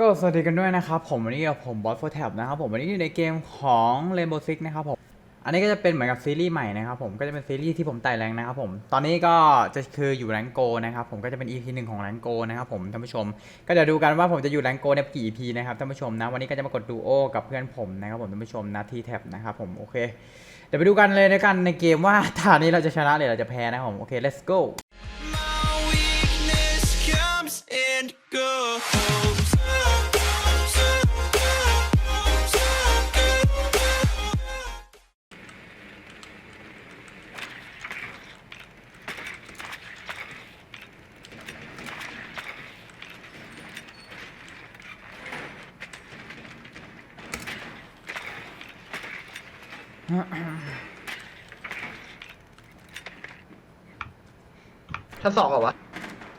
ก็สวัสดีกันด้วยนะครับผมวันนี้กับผมบอสโฟแท็บนะครับผมวันนี้อยู่ในเกมของ Rainbow Six นะครับผมอันนี้ก็จะเป็นเหมือนกับซีรีส์ใหม่นะครับผมก็จะเป็นซีรีส์ที่ผมไต่แรงนะครับผมตอนนี้ก็จะคืออยู่แรงโกนะครับผมก็จะเป็น EP หนึ่งของแรงโกนะครับผมท่านผู้ชม ก็เดี๋ยวดูกันว่าผมจะอยู่แรงโกในกี่ EP นะครับท่านผู้ชมนะวันนี้ก็จะมากดดูโอกับเพื่อนผมนะครับผมท่านผู้ชมนะที่แท็บนะครับผมโอเคเดี๋ยวไปดูกันเลยในกันในเกมว่าตอนนี้เราจะชนะหรือเราจะแพ้นะครับผมโอเค let's go My weakness comes and goes.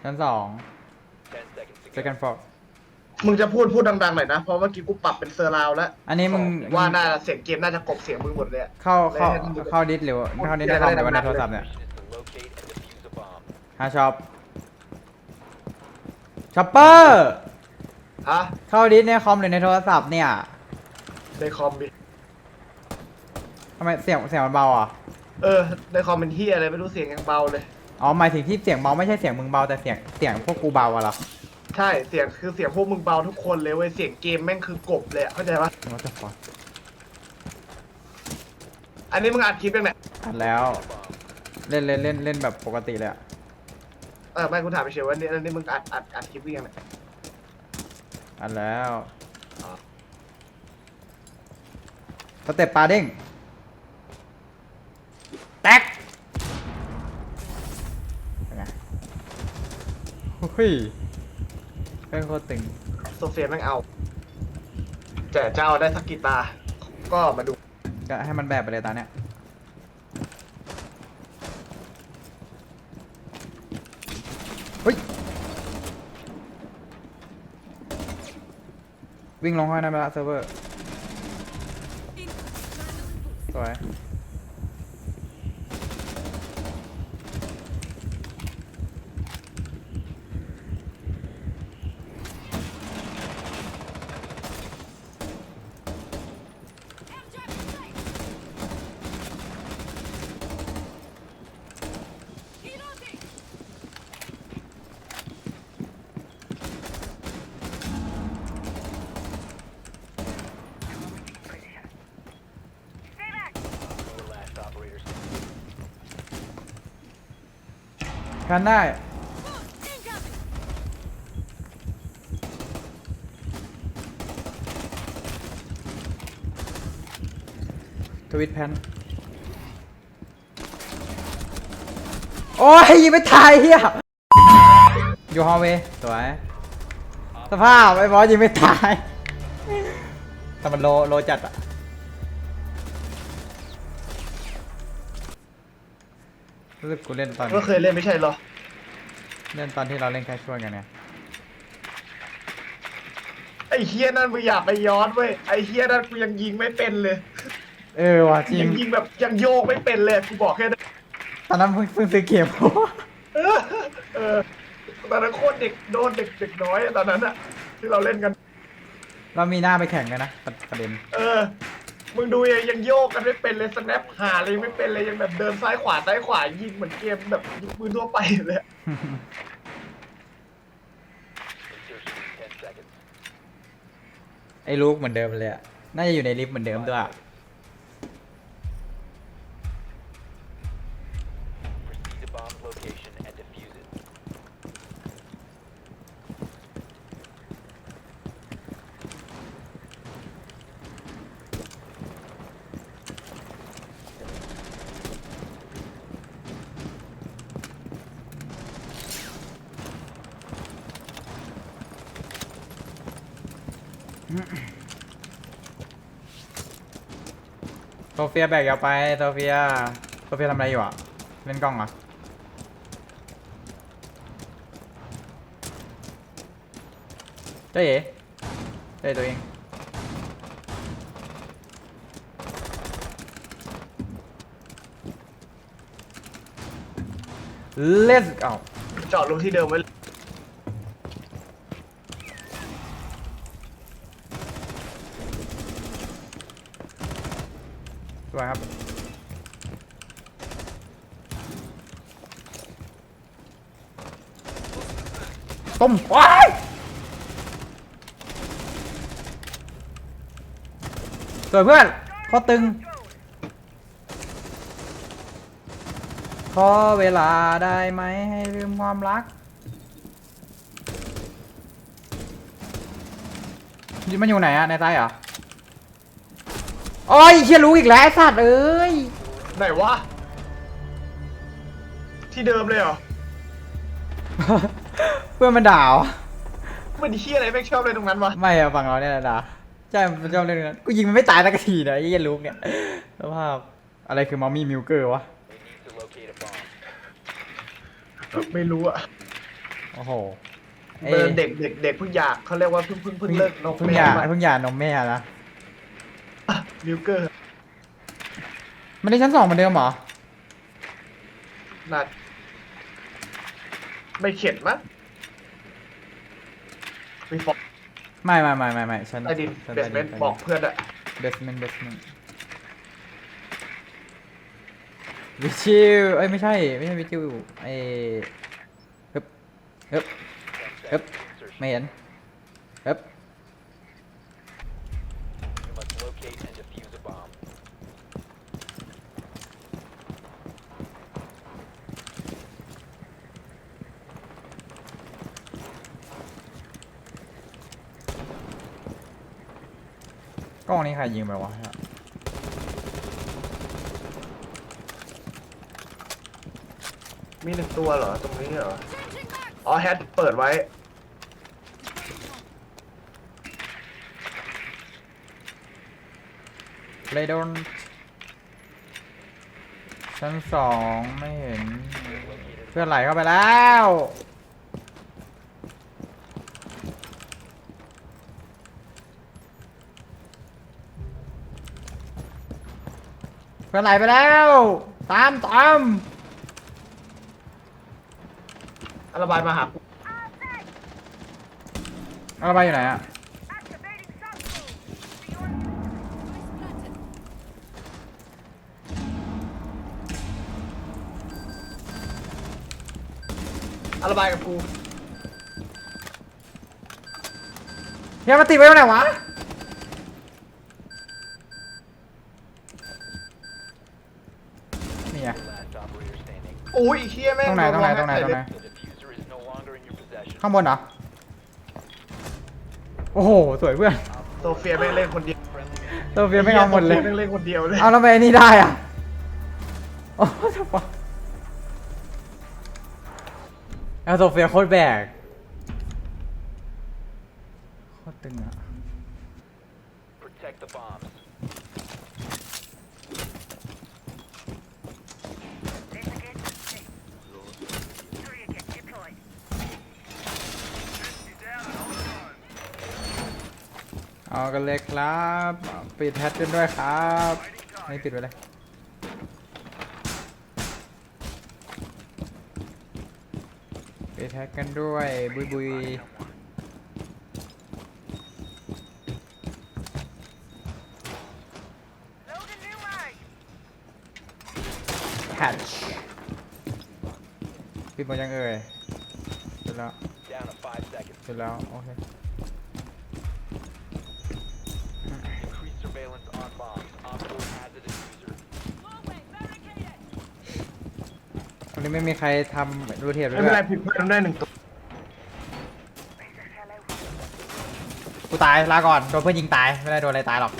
ชั้นสอง second floor มึงจะพูดพูดดังๆหน่อยนะ เพราะเมื่อกี้กูปรับเป็นเซอร์ราวด์แล้วอันนี้มึง ว่าน่าเสียงเกมน่าจะกลบเสียงมึงหมดเลยอะ เข้าเข้าเล่นดูเข้าดิสหรือว่าเข้าดิสในคอมหรือว่าในโทรศัพท์เนี่ยฮะช็อปช็อปเปอร์ ฮะเข้าดิสในคอมหรือในโทรศัพท์เนี่ยในคอมดิทำไมเสียงเสียงมันเบาอะ เออในคอมเป็นที่อะไรไม่รู้เสียงยังเบาเลย อ๋อหมายถึงที่เสียงเบาไม่ใช่เสียงมึงเบาแต่เสียงเสียงพวกกูเบาอะเหรอใช่เสียงคือเสียงพวกมึงเบาทุกคนเลยเว้ยเสียงเกมแม่งคือกบเลยอะเข้าใจปะ What the fuck อันนี้มึงอัดคลิปยังไงอัดแล้ว เล่นเล่นเล่นเล่นแบบปกติเลยอะเออไม่กูถามไปเฉยว่านี่อันนี้มึงอัดอัดอัดคลิปหรือยังไงอัดแล้วอ๋อสเต็ปปลาเด้งแตกเป็นไง เฮ้ยเป็นโคตรตึงโซเฟียแม่งเอา แต่จะเอาได้สักกี่ตา ก็มาดู ก็ให้มันแบบไปเลยตาเนี้ยเฮ้ย วิ่งลงห้อยนั่นไปละเซิร์ฟเวอร์สวย กันได้ ทวิตแพน โอ้ยยิงไม่ตายเฮียอยู่ฮอลเวย์สวย สภาพไอ้บอสยิงไม่ตาย แต่มันโลโลจัดอะ รู้สึกกูเล่นตอนก็เคยเล่นไม่ใช่เหรอ เล่นตอนที่เราเล่นแค่ช่วยกันไงไอ้เฮียนั่นมึงอย่าไปย้อนเว้ยไอ้เฮียนั่นกูยังยิงไม่เป็นเลย เออว่ะจริยังงยิงแบบยังโยกไม่เป็นเลยกูบอกแค่นั้นตอนนั้นเพิ่งเพิ่งซื้อเกม เออเออตอนนั้นโคตรเด็กโดนเด็กเด็กน้อยอะตอนนั้นอะที่เราเล่นกัน เรามีหน้าไปแข่งกันนะประประเด็น เออ มึงดูยังยังโยกกันไม่เป็นเลยสแนปหาเลยไม่เป็นเลยยังแบบเดินซ้ายขวาซ้ายขวายิงเหมือนเกมแบบยิงปืนทั่วไปเลยอะไอ้ลูกเหมือนเดิมเลยอะน่าจะอยู่ในลิฟต์เหมือนเดิมด้วยอะ โซเฟียแบกยาวไปโซเฟียโซเฟียทำอะไรอยู่อะ เล่นกล้องเหรอเจ๊เอ๋เจ๊ตัวเอง let's go จอดลงที่เดิมไว้ วยครับ ต้มว้ายสวยเพื่อนขอตึง ขอเวลาได้ไหมให้ลืมความรักนี่มันอยู่ไหนอะในใต้เหรอโอ้ยเชี่ยรู้อีกแล้วไอ้สัตว์เอ้ย ไหนวะ ที่เดิมเลยเหรอ เพื่อนมันด่าเหรอมันเฮียอะไรแม่งชอบเลยตรงนั้นวะไม่อะฝั่งเราเนี่ยแหละด่าใช่มันชอบเล่นกันกูยิงมันไม่ตายสักทีนะไอ้เหี้ยลูกเนี่ยสภาพอะไรคือมัมมี่มิลเกอร์วะ We need to locate a bomb. ไม่รู้อะโอ้โหไอ้เดินเด็กเด็กเด็กเพิ่งอยากเขาเรียกว่าเพิ่งเพิ่งเพิ่งเลิกนกเพิ่งแม่หย่ามาเพิ่งหย่านมแม่นะมิวเกอร์มันได้ชั้นสองเหมือนเดิมเหรอ น่า ไม่เข็ดมั้งไม่ฟอกไม่ไม่ไม่ไม่ไม่ชั้นใต้ดินชั้เบสเมนต์บอกเพื่อนอะเบสเมนต์เบสเมนต์วิชิวเอ้ยไม่ใช่ไม่ใช่วิชิวไอ้ฮึบฮึบ10 Yep. seconds. Insertion. ไม่เห็นฮึบ ล้องนี้ใครยิงไปวะมีหนึ่งตัวเหรอ ตรงนี้เหรอ อ๋อแฮทเปิดไว้ เลยโดนชั้นสองไม่เห็น เพื่อนไหลเข้าไปแล้ว พื่อนไหลไปแล้ว ตามตามอาระบายมาหากูเอาระบายอยู่ไหนอะอาระบายกับกู เฮียมาติดไว้ตรงไหนวะ นี่ไง Last operator standing. โอ้ยไอ้เฮียแม่งตรงไหนตรงไหนโดตรงไหนแฮกตรงไหนใส่เลย The diffuser is no longer in your possession. ข้างบนเหรอ โอ้โห สวยเพื่อนโซเฟียแม่งเล่นคนเดียวตัวเฟียไม่เอาหมดเลยโซฟีแม่งเล่นคนเดียวเลยเอาแล้วไปนี่ได้อะ โอ้จะปะเอาโซเฟียโคตรแบก โคตรตึงอะ Protect the bombs. เอากันเลยครับปิดแฮชกันด้วยครับไม่ปิดไปเลยปิดแฮชกันด้วยบุยบุยแฮชปิดหมดยังเอ่ยเสร็จแล้วเสร็จแล้วโอเค นนี้ไม่มีใครทำรูเทียบเลไม่ยเป็นไรด้วยผิดพลาดได้หนึ่งตัวกูตายลาก่อนโดนเพื่อนยิงตายไม่ได้โดนอะไรตายหรอก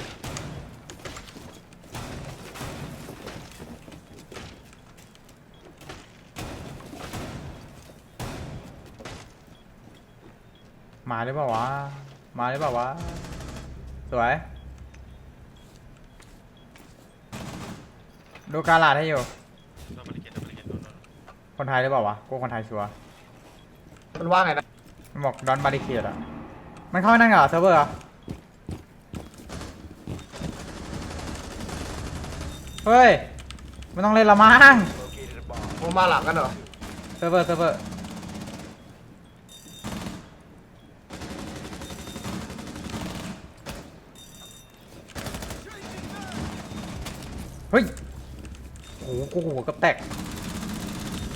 มาหรือเปล่าวะ มาหรือเปล่าวะ สวย ดูการลาดให้อยู่ คนไทยหรือเปล่าวะกูคนไทยชัวร์มันว่าไงนะมันบอกดอนบาริเคดอะ มันเข้าไปนั่งเหรอเซิร์ฟเวอร์เหรอเฮ้ย มันต้องเล่นละมั้ง Located a bomb. มันมาหลังกันเหรอเซิร์ฟเวอร์เซิร์ฟเวอร์ฮ้ยโอ้โหกูหัวกับแตก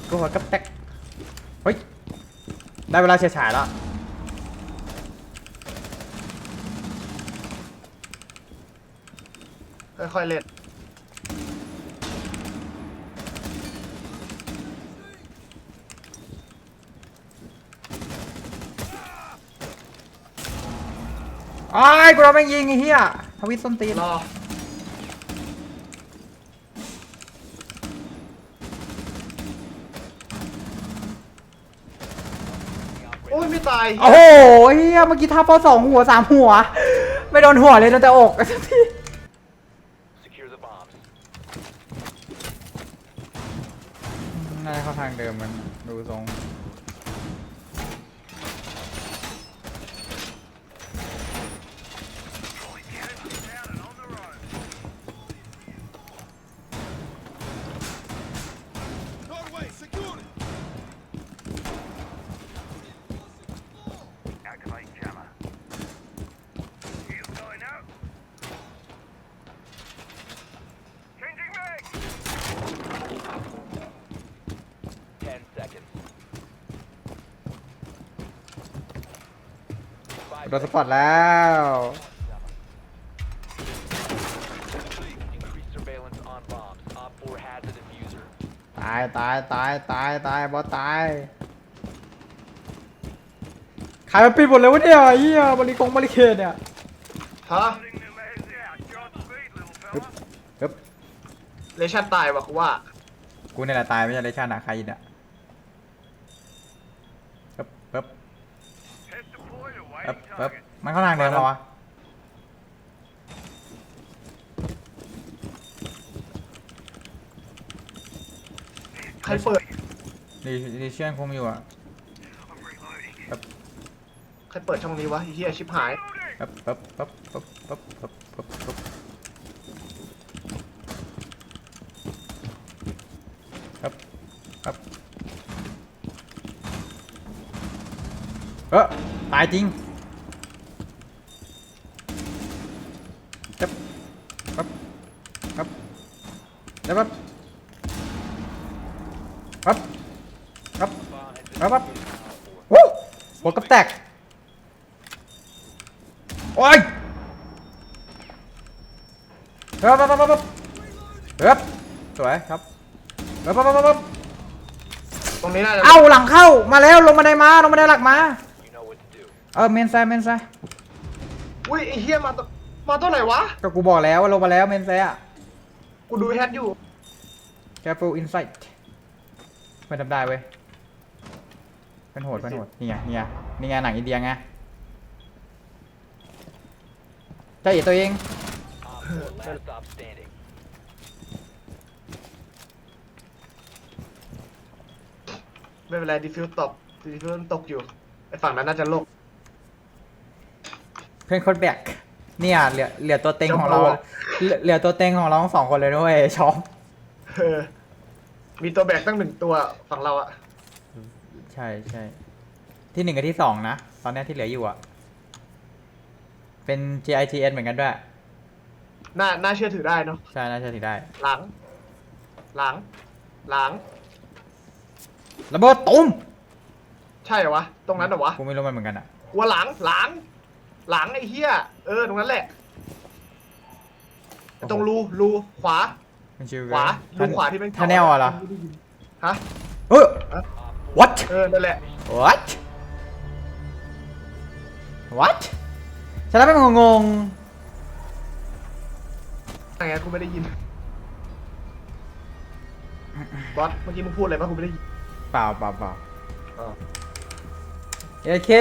กูหัวกับแตกเฮ้ย ได้เวลาเฉยฉายแล้ว ค่อยๆเล่นไอ้ายกูเราแม่งยิงไอ้เหี้ยทวิตส้นตีน รอ โอ้ยไม่ตาย โอ้โหเหี้ยเมื่อกี้ท่าเป้าสองหัวสามหัว ไม่โดนหัวเลยโดนแต่อก Secure the bombs. น่าจะเข้าทางเดิมมันดูทรง โดนสปอตแล้ว Increase surveillance on bombs. Op 4 has a diffuser. ตายตายตายตายตายบอสตายขายมันปิดหมดเลยวะเนี่ยไอ้เหี้ยบริกงบริเคดเนี่ยฮะ Putting new mags out. Godspeed, little ฮึบ fella. ฮึบเลชั่นตายว่ะกูว่า กูเนี่ยแหละตายไม่ใช่เลชานะใครเนี่ยฮึบฮึบ Head deployed. ฮึบ Awaiting ฮึบ target. มันเข้าทางเดิมเหรอวะใครเปิด ดีดีเชื่อนคุมอยู่อะ I'm reloading. ใครเปิดช่องนี้วะไอ้เฮียชิบหาย Loading. ฮึบฮึบฮึบฮึบฮึบฮึบฮึบฮึบฮึบฮึบเออตายจริงฮึบฮึบฮึบ ฮึบฮึบฮึบฮึบ Bomb has been Up, up. located on Op 4. วู้หัวกับแตก โอ้ยเฮ้ยปั๊บปั๊บปั๊บปั๊บเฮ้ยสวยครับเฮ้ยปั๊บปั๊บปั๊บปั๊บตรงนี้น่าจะเอ้าหลังเข้ามาแล้วลงมาได้มาลงมาได้หลักมา You know what to do. เออเมนไซด์เมนไซด์อุ้ยไอ้เฮียมาตมาตัวไหนวะ ก็กูบอกแล้วว่าลงมาแล้วเมนไซด์อะ กูดูแฮทอยู่ careful insight ไม่ทำได้เว้ยเป็นโหดเป็นโหดนี่ไงนี่ไงนี่ไงหนังอินเดียไงใจเอ๋ตัวเอง Op 4 last stop standing. ไม่เป็นไรดิฟิวตกดิฟิวตกอยู่ไอ้ฝั่งนั้นน่าจะโลก เพื่อนโคตรแบก เนี่ยเหลือเหลือตัวเต็งของเราจำเอาอะเหลือเหลือตัวเต็งของเราทั้งสองคนเลยด้วยช็อปเออมีตัวแบกตั้งหนึ่งตัวฝั่งเราอะใช่ใช่ที่หนึ่งกับที่สองนะตอนเนี้ยที่เหลืออยู่อะเป็น GIGN เหมือนกันด้วยน่าน่าเชื่อถือได้เนาะใช่น่าจะถือได้ หลัง หลัง หลังระเบิดตุ้มใช่เหรอวะ ตรงนั้นเหรอวะกูไม่รู้มันเหมือนกันอะกลัวหลังหลัง หลังไอ้เหี้ยเออตรงนั้นแหละตรงรูรูขวา มันชื่อขวารูขวาที่เป็นทันแนลอะเหรอฮะเฮ้ย what เออนั่นแหละ what what ฉันแล้วเป็นงงไงกูไม่ได้ยินบอสเมื่อกี้มึงพูดอะไรปะกูไม่ได้ยิน ๆเปล่าเปล่าเปล่าอ๋อ โอเค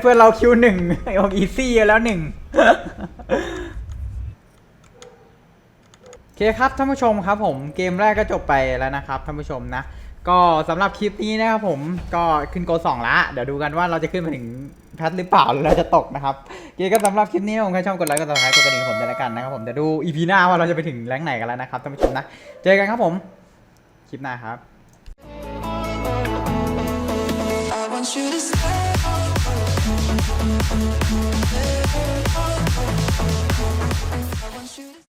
เพื่อนเราคิวหนึ่งออกอีซี่แล้วหนึ่งโอเคครับท่านผู้ชมครับผมเกมแรกก็จบไปแล้วนะครับท่านผู้ชมนะ ก็สำหรับคลิปนี้นะครับผมก็ขึ้นโกสองละ เดี๋ยวดูกันว่าเราจะขึ้นไปถึงแพทหรือเปล่าหรือเราจะตกนะครับเคก็สำหรับคลิปนี้ผมใครชอบกดไลค์กดติดตามกดกระดิ่งผมด้วยละกันนะครับผมเดี๋ยวดูอีพีหน้าว่าเราจะไปถึงแรงไหนกันแล้วนะครับท่านผู้ชมนะ เจอกันครับผมคลิปหน้าครับ